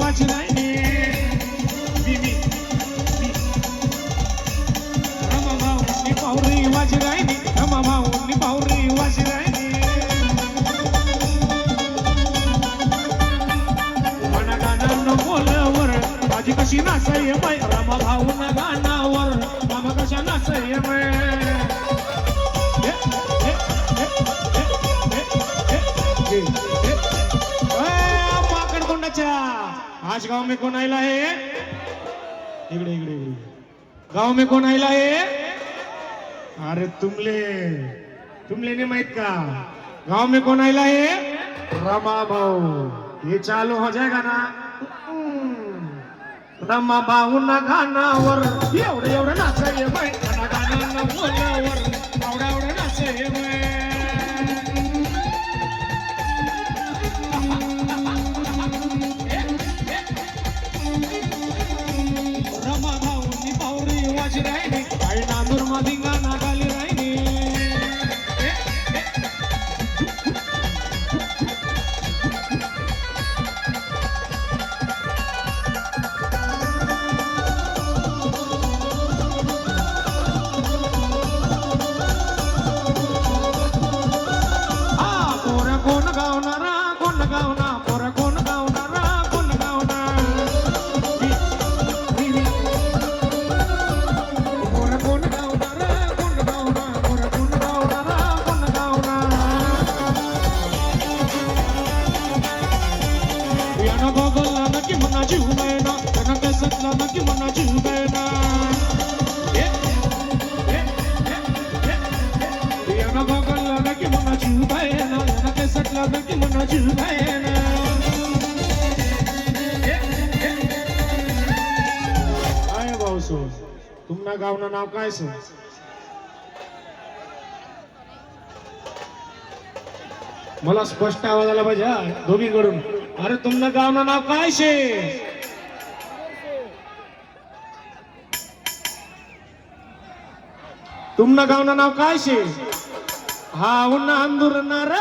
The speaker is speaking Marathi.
वाची राहिली मी मी मी. रमा भाऊनी पावरी वाची रमा भाऊनी पावरी वाची मना गाणं बोलवर. माझी कशी नाचय माय रमा भाऊ माकड आज गाव में कौन आयला है? इकडे इकडे इकडे. गाव में कौन आयला है? अरे तुमले तुमले नाही माहीत का? गाव में कौन आयला है? रमा भाऊ. ये चालू हो जाएगा ना? रमा भाऊ ना गाण्यावर एवढं एवढं नाचाय बाई. ना गाणं बोलल्यावर एवढं एवढं नाचाय बाई. यानं बघला ना की मना जीव ना त्यानं कसतला ना की मना जीव ना यानं बघला ना की मना जीव ना यानं कसतला ना की मना जीव ना काय भाऊ सो? तुमना गावना नाव काय सो? मला स्पष्ट आवाज आला पाहिजे हा, दोघीकडून. अरे तुमनं गावना नाव काय शे? तुमना गावनं नाव काय शे? हा उन्हा अंदूर नारा